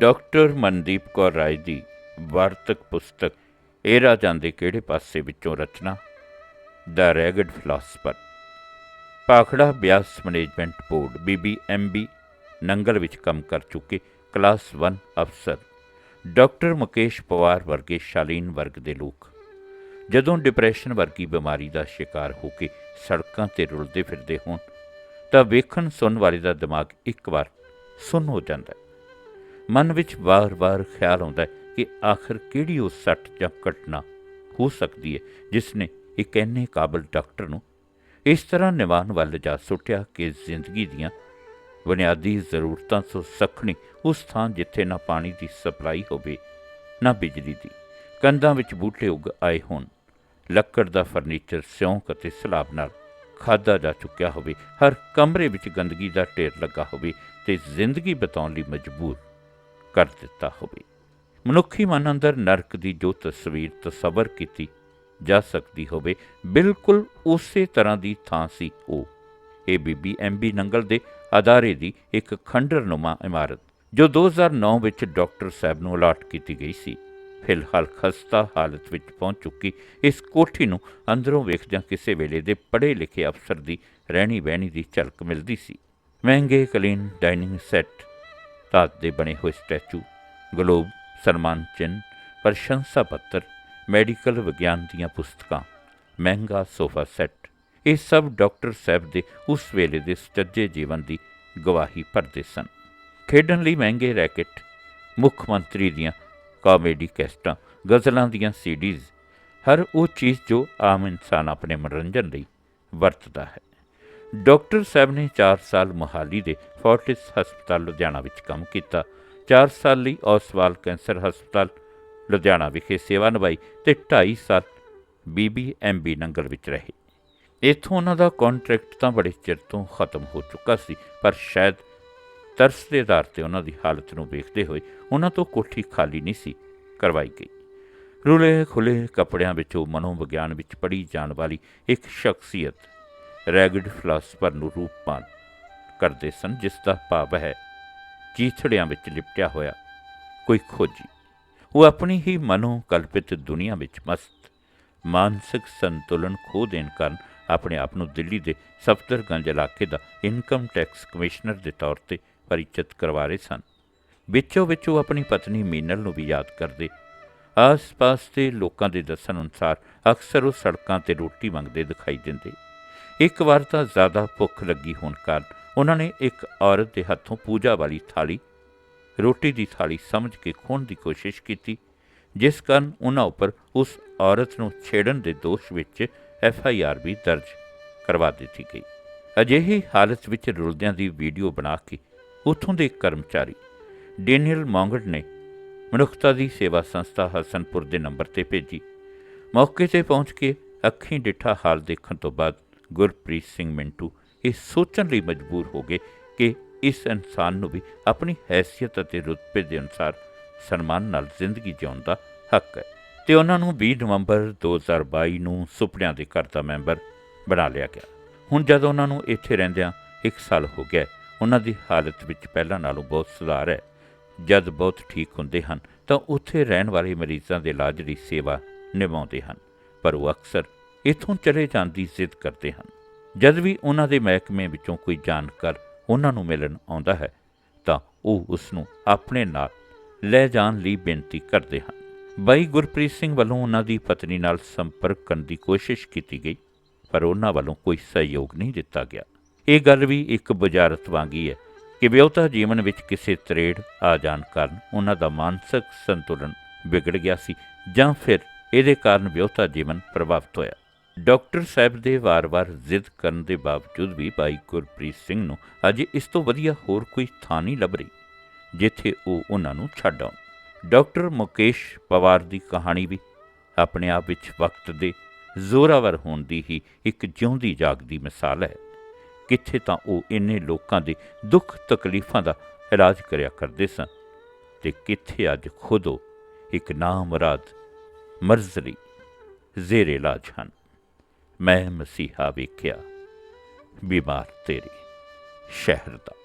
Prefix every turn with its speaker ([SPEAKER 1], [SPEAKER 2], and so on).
[SPEAKER 1] Doctor Mandeep Kaur Rai ਦੀ ਵਾਰਤਕ ਪੁਸਤਕ ਏਰਾ ਜਾਂਦੇ ਕਿਹੜੇ ਪਾਸੇ ਵਿੱਚੋਂ ਰਚਨਾ? ਦਾ ragged philosopher. Bhakra Beas management board BBMB Nangal ਵਿੱਚ ਕੰਮ ਕਰ ਚੁੱਕੇ ਕਲਾਸ 1 ਅਫਸਰ, ਡਾਕਟਰ ਮੁਕੇਸ਼ ਪਵਾਰ ਵਰਗੇ ਸ਼ਾਲੀਨ ਵਰਗ ਦੇ ਲੋਕ। ਜਦੋਂ ਡਿਪਰੈਸ਼ਨ ਵਰਗੀ ਬਿਮਾਰੀ ਦਾ ਸ਼ਿਕਾਰ ਹੋ ਕੇ ਸੜਕਾਂ ਤੇ ਰੁਲਦੇ ਫਿਰਦੇ ਹੋਣ, ਤਾਂ ਵੇਖਣ ਸੁਣਨ ਵਾਲੇ ਦਾ ਦਿਮਾਗ ਇੱਕ ਵਾਰ ਸੁੰਨ ਹੋ ਜਾਂਦਾ ਹੈ। ਮਨ ਵਿੱਚ ਵਾਰ-ਵਾਰ ਖਿਆਲ ਆਉਂਦਾ ਹੈ ਕਿ ਆਖਰ ਕਿਹੜੀ ਉਹ ਸੱਟ ਜਾਂ ਘਟਨਾ ਹੋ ਸਕਦੀ ਹੈ, ਜਿਸ ਨੇ ਇੱਕ ਇੰਨੇ ਕਾਬਲ ਡਾਕਟਰ ਨੂੰ ਇਸ ਤਰ੍ਹਾਂ ਨਿਵਾਨ ਵੱਲ ਜਾ ਸੁੱਟਿਆ ਕਿ ਜ਼ਿੰਦਗੀ ਦੀਆਂ ਬੁਨਿਆਦੀ ਜ਼ਰੂਰਤਾਂ ਤੋਂ ਸਖਣੀ ਉਸ ਥਾਂ ਜਿੱਥੇ ਨਾ ਪਾਣੀ ਦੀ ਸਪਲਾਈ ਹੋਵੇ, ਨਾ ਬਿਜਲੀ ਦੀ। ਕੰਧਾਂ ਵਿੱਚ ਬੂਟੇ ਉੱਗ ਆਏ ਹੋਣ। ਲੱਕੜ ਦਾ ਫਰਨੀਚਰ ਸਿਉਂਕ ਅਤੇ ਸਲਾਬ ਨਾਲ ਖਾਦਾ ਜਾ ਚੁੱਕਿਆ ਹੋਵੇ। ਹਰ ਕਮਰੇ ਵਿੱਚ ਗੰਦਗੀ ਦਾ ਢੇਰ ਲੱਗਾ ਹੋਵੇ ਤੇ ਜ਼ਿੰਦਗੀ ਬਤਾਉਣ ਲਈ ਮਜਬੂਰ ਕਰ ਦਿੱਤਾ ਹੋਵੇ। ਮਨੁੱਖੀ ਮਨ ਅੰਦਰ ਨਰਕ ਦੀ ਜੋ ਤਸਵੀਰ ਤਸਵਰ ਕੀਤੀ ਜਾ ਸਕਦੀ ਹੋਵੇ, ਬਿਲਕੁਲ ਉਸੇ ਤਰ੍ਹਾਂ ਦੀ ਥਾਂ ਸੀ ਉਹ। ਇਹ ਬੀਬੀ ਬੀਬੀਐਮਬੀ ਨੰਗਲ ਦੇ ਅਦਾਰੇ ਦੀ ਇੱਕ ਖੰਡਰਨੁਮਾ ਇਮਾਰਤ, ਜੋ 2009 ਵਿੱਚ ਡਾਕਟਰ ਸਾਹਿਬ ਨੂੰ ਅਲਾਟ ਕੀਤੀ ਗਈ ਸੀ। ਫਿਲਹਾਲ ਖਸਤਾ ਹਾਲਤ ਵਿੱਚ ਪਹੁੰਚ ਚੁੱਕੀ ਇਸ ਕੋਠੀ ਨੂੰ ਅੰਦਰੋਂ ਵੇਖਦਿਆਂ ਕਿਸੇ ਵੇਲੇ ਦੇ ਪੜ੍ਹੇ ਲਿਖੇ ਅਫਸਰ ਦੀ ਰਹਿਣੀ ਬਹਿਣੀ ਦੀ ਝਲਕ ਮਿਲਦੀ ਸੀ। ਮਹਿੰਗੇ ਕਲੀਨ ਡਾਈਨਿੰਗ ਸੈੱਟ ਧਾਤ ਦੇ ਬਣੇ ਹੋਏ ਸਟੈਚੂ, ਗਲੋਬ, ਸਨਮਾਨ ਚਿੰਨ੍ਹ, ਪ੍ਰਸ਼ੰਸਾ ਪੱਤਰ, ਮੈਡੀਕਲ ਵਿਗਿਆਨ ਦੀਆਂ ਪੁਸਤਕਾਂ, ਮਹਿੰਗਾ ਸੋਫਾ ਸੈੱਟ, ਇਹ ਸਭ ਡਾਕਟਰ ਸਾਹਿਬ ਦੇ ਉਸ ਵੇਲੇ ਦੇ ਸੁਚੱਜੇ ਜੀਵਨ ਦੀ ਗਵਾਹੀ ਭਰਦੇ ਸਨ। ਖੇਡਣ ਲਈ ਮਹਿੰਗੇ ਰੈਕਟ, ਮੁੱਖ ਮੰਤਰੀ ਦੀਆਂ ਕਾਮੇਡੀ ਕੈਸਟਾਂ, ਗਜ਼ਲਾਂ ਦੀਆਂ ਸੀਡੀਜ਼, ਹਰ ਉਹ ਚੀਜ਼ ਜੋ ਆਮ ਇਨਸਾਨ ਆਪਣੇ ਮਨੋਰੰਜਨ ਲਈ ਵਰਤਦਾ ਹੈ। ਡਾਕਟਰ ਸਾਹਿਬ ਨੇ 4 ਸਾਲ ਮੋਹਾਲੀ ਦੇ ਫੋਰਟਿਸ ਹਸਪਤਾਲ ਲੁਧਿਆਣਾ ਵਿੱਚ ਕੰਮ ਕੀਤਾ। 4 ਸਾਲ ਲਈ ਔਸਵਾਲ ਕੈਂਸਰ ਹਸਪਤਾਲ ਲੁਧਿਆਣਾ ਵਿਖੇ ਸੇਵਾ ਨਿਭਾਈ ਤੇ 2.5 ਸਾਲ ਬੀਬੀਐਮਬੀ ਨੰਗਲ ਵਿੱਚ ਰਹੇ। ਇੱਥੋਂ ਉਹਨਾਂ ਦਾ ਕੰਟਰੈਕਟ ਤਾਂ ਬੜੇ ਚਿਰ ਤੋਂ ਖਤਮ ਹੋ ਚੁੱਕਾ ਸੀ, ਪਰ ਸ਼ਾਇਦ ਤਰਸ ਦੇ ਆਧਾਰ ਤੇ ਉਹਨਾਂ ਦੀ ਹਾਲਤ ਨੂੰ ਵੇਖਦੇ ਹੋਏ ਉਹਨਾਂ ਤੋਂ ਕੋਠੀ ਖਾਲੀ ਨਹੀਂ ਸੀ ਕਰਵਾਈ ਗਈ। ਰੁਲੇ ਖੁੱਲੇ ਕੱਪੜਿਆਂ ਵਿੱਚੋਂ ਮਨੋਵਿਗਿਆਨ ਵਿੱਚ ਪੜੀ ਜਾਣ ਵਾਲੀ ਇੱਕ ਸ਼ਖਸੀਅਤ ਰੈਗਿਡ ਫਿਲਾਸਫਰ ਨੂੰ ਰੂਪਮਾਨ ਕਰਦੇ ਸਨ, ਜਿਸ ਦਾ ਭਾਵ ਹੈ ਚੀਥੜਿਆਂ ਵਿੱਚ ਲਿਪਟਿਆ ਹੋਇਆ ਕੋਈ ਖੋਜੀ। ਉਹ ਆਪਣੀ ਹੀ ਮਨੋ ਕਲਪਿਤ ਦੁਨੀਆ ਵਿੱਚ ਮਸਤ, ਮਾਨਸਿਕ ਸੰਤੁਲਨ ਖੋ ਦੇਣ ਕਾਰਨ ਆਪਣੇ ਆਪ ਨੂੰ ਦਿੱਲੀ ਦੇ ਸਫਦਰਗੰਜ ਇਲਾਕੇ ਦਾ ਇਨਕਮ ਟੈਕਸ ਕਮਿਸ਼ਨਰ ਦੇ ਤੌਰ ਤੇ ਪਰਿਚਿਤ ਕਰਵਾ ਰਹੇ ਸਨ। ਵਿੱਚੋਂ ਵਿੱਚ ਉਹ ਆਪਣੀ ਪਤਨੀ ਮੀਨਲ ਨੂੰ ਵੀ ਯਾਦ ਕਰਦੇ। ਆਸ-ਪਾਸ ਦੇ ਲੋਕਾਂ ਦੇ ਦੱਸਣ ਅਨੁਸਾਰ ਅਕਸਰ ਉਹ ਸੜਕਾਂ ਤੇ ਰੋਟੀ ਮੰਗਦੇ ਦਿਖਾਈ ਦਿੰਦੇ। ਇੱਕ ਵਾਰ ਤਾਂ ਜ਼ਿਆਦਾ ਭੁੱਖ ਲੱਗੀ ਹੋਣ ਕਾਰਨ ਉਹਨਾਂ ਨੇ ਇੱਕ ਔਰਤ ਦੇ ਹੱਥੋਂ ਪੂਜਾ ਵਾਲੀ ਥਾਲੀ, ਰੋਟੀ ਦੀ ਥਾਲੀ ਸਮਝ ਕੇ ਖੋਣ ਦੀ ਕੋਸ਼ਿਸ਼ ਕੀਤੀ, ਜਿਸ ਕਾਰਨ ਉਹਨਾਂ ਉੱਪਰ ਉਸ ਔਰਤ ਨੂੰ ਛੇੜਨ ਦੇ ਦੋਸ਼ ਵਿੱਚ ਐਫ ਆਈ ਆਰ ਵੀ ਦਰਜ ਕਰਵਾ ਦਿੱਤੀ ਗਈ। ਅਜਿਹੀ ਹਾਲਤ ਵਿੱਚ ਰੁਲਦਿਆਂ ਦੀ ਵੀਡੀਓ ਬਣਾ ਕੇ ਉੱਥੋਂ ਦੇ ਕਰਮਚਾਰੀ ਡੇਨੀਅਲ ਮੌਂਗਡ ਨੇ ਮਨੁੱਖਤਾ ਦੀ ਸੇਵਾ ਸੰਸਥਾ ਹਸਨਪੁਰ ਦੇ ਨੰਬਰ ਤੇ ਭੇਜੀ। ਮੌਕੇ ਤੇ ਪਹੁੰਚ ਕੇ ਅੱਖੀਂ ਡਿੱਠਾ ਹਾਲ ਦੇਖਣ ਤੋਂ ਬਾਅਦ ਗੁਰਪ੍ਰੀਤ ਸਿੰਘ ਮਿੰਟੂ, ਇਹ ਸੋਚਣ ਲਈ ਮਜਬੂਰ ਹੋ ਗਏ ਕਿ ਇਸ ਇਨਸਾਨ ਨੂੰ ਵੀ ਆਪਣੀ ਹੈਸੀਅਤ ਅਤੇ ਰੁਤਬੇ ਦੇ ਅਨੁਸਾਰ ਸਨਮਾਨ ਨਾਲ ਜ਼ਿੰਦਗੀ ਜਿਉਣ ਦਾ ਹੱਕ ਹੈ ਤੇ ਉਹਨਾਂ ਨੂੰ 20 ਨਵੰਬਰ 2022 ਨੂੰ ਸੁਪਨਿਆਂ ਦੇ ਘਰ ਦਾ ਮੈਂਬਰ ਬਣਾ ਲਿਆ ਗਿਆ। ਹੁਣ ਜਦ ਉਹਨਾਂ ਨੂੰ ਇੱਥੇ ਰਹਿੰਦਿਆਂ 1 ਸਾਲ ਹੋ ਗਿਆ, ਉਹਨਾਂ ਦੀ ਹਾਲਤ ਵਿੱਚ ਪਹਿਲਾਂ ਨਾਲੋਂ ਬਹੁਤ ਸੁਧਾਰ ਹੈ। ਜਦ ਬਹੁਤ ਠੀਕ ਹੁੰਦੇ ਹਨ, ਤਾਂ ਉੱਥੇ ਰਹਿਣ ਵਾਲੇ ਮਰੀਜ਼ਾਂ ਦੇ ਇਲਾਜ ਦੀ ਸੇਵਾ ਨਿਭਾਉਂਦੇ ਹਨ, ਪਰ ਉਹ ਅਕਸਰ ਇੱਥੋਂ ਚਲੇ ਜਾਣ ਦੀ ਜ਼ਿੱਦ ਕਰਦੇ ਹਨ। ਜਦ ਵੀ ਉਹਨਾਂ ਦੇ ਮਹਿਕਮੇ ਵਿੱਚੋਂ ਕੋਈ ਜਾਣਕਾਰ ਉਹਨਾਂ ਨੂੰ ਮਿਲਣ ਆਉਂਦਾ ਹੈ, ਤਾਂ ਉਹ ਉਸ ਨੂੰ ਆਪਣੇ ਨਾਲ ਲੈ ਜਾਣ ਲਈ ਬੇਨਤੀ ਕਰਦੇ ਹਨ। ਬਾਈ ਗੁਰਪ੍ਰੀਤ ਸਿੰਘ ਵੱਲੋਂ ਉਹਨਾਂ ਦੀ ਪਤਨੀ ਨਾਲ ਸੰਪਰਕ ਕਰਨ ਦੀ ਕੋਸ਼ਿਸ਼ ਕੀਤੀ ਗਈ, ਪਰ ਉਹਨਾਂ ਵੱਲੋਂ ਕੋਈ ਸਹਿਯੋਗ ਨਹੀਂ ਦਿੱਤਾ ਗਿਆ। ਇਹ ਗੱਲ ਵੀ ਇੱਕ ਬੁਝਾਰਤ ਵਾਂਗੀ ਹੈ ਕਿ ਵਿਆਹੁਤਾ ਜੀਵਨ ਵਿੱਚ ਕਿਸੇ ਤਰੇੜ ਆ ਜਾਣ ਕਾਰਨ ਉਹਨਾਂ ਦਾ ਮਾਨਸਿਕ ਸੰਤੁਲਨ ਵਿਗੜ ਗਿਆ ਸੀ ਜਾਂ ਫਿਰ ਇਹਦੇ ਕਾਰਨ ਵਿਆਹੁਤਾ ਜੀਵਨ ਪ੍ਰਭਾਵਿਤ ਹੋਇਆ। ਡਾਕਟਰ ਸਾਹਿਬ ਦੇ ਵਾਰ-ਵਾਰ ਜ਼ਿੱਦ ਕਰਨ ਦੇ ਬਾਵਜੂਦ ਵੀ ਭਾਈ ਗੁਰਪ੍ਰੀਤ ਸਿੰਘ ਨੂੰ ਅਜੇ ਇਸ ਤੋਂ ਵਧੀਆ ਹੋਰ ਕੋਈ ਥਾਂ ਨਹੀਂ ਲੱਭ ਰਹੀ, ਜਿੱਥੇ ਉਹ ਉਹਨਾਂ ਨੂੰ ਛੱਡ ਆਉਣ। ਡਾਕਟਰ ਮੁਕੇਸ਼ ਪਵਾਰ ਦੀ ਕਹਾਣੀ ਵੀ ਆਪਣੇ ਆਪ ਵਿੱਚ ਵਕਤ ਦੇ ਜ਼ੋਰਾਵਰ ਹੋਣ ਦੀ ਹੀ ਇੱਕ ਜਿਉਂਦੀ ਜਾਗਦੀ ਮਿਸਾਲ ਹੈ। ਕਿੱਥੇ ਤਾਂ ਉਹ ਇੰਨੇ ਲੋਕਾਂ ਦੇ ਦੁੱਖ ਤਕਲੀਫਾਂ ਦਾ ਇਲਾਜ ਕਰਿਆ ਕਰਦੇ ਸਨ ਤੇ ਕਿੱਥੇ ਅੱਜ ਖੁਦ ਉਹ ਇੱਕ ਨਾਮਰਾਦ ਮਰਜ਼ ਲਈ ਜ਼ੇਰੇ ਇਲਾਜ ਹਨ। ਮੈਂ ਮਸੀਹਾ ਵੇਖਿਆ ਬਿਮਾਰ ਤੇਰੀ ਸ਼ਹਿਰ ਦਾ।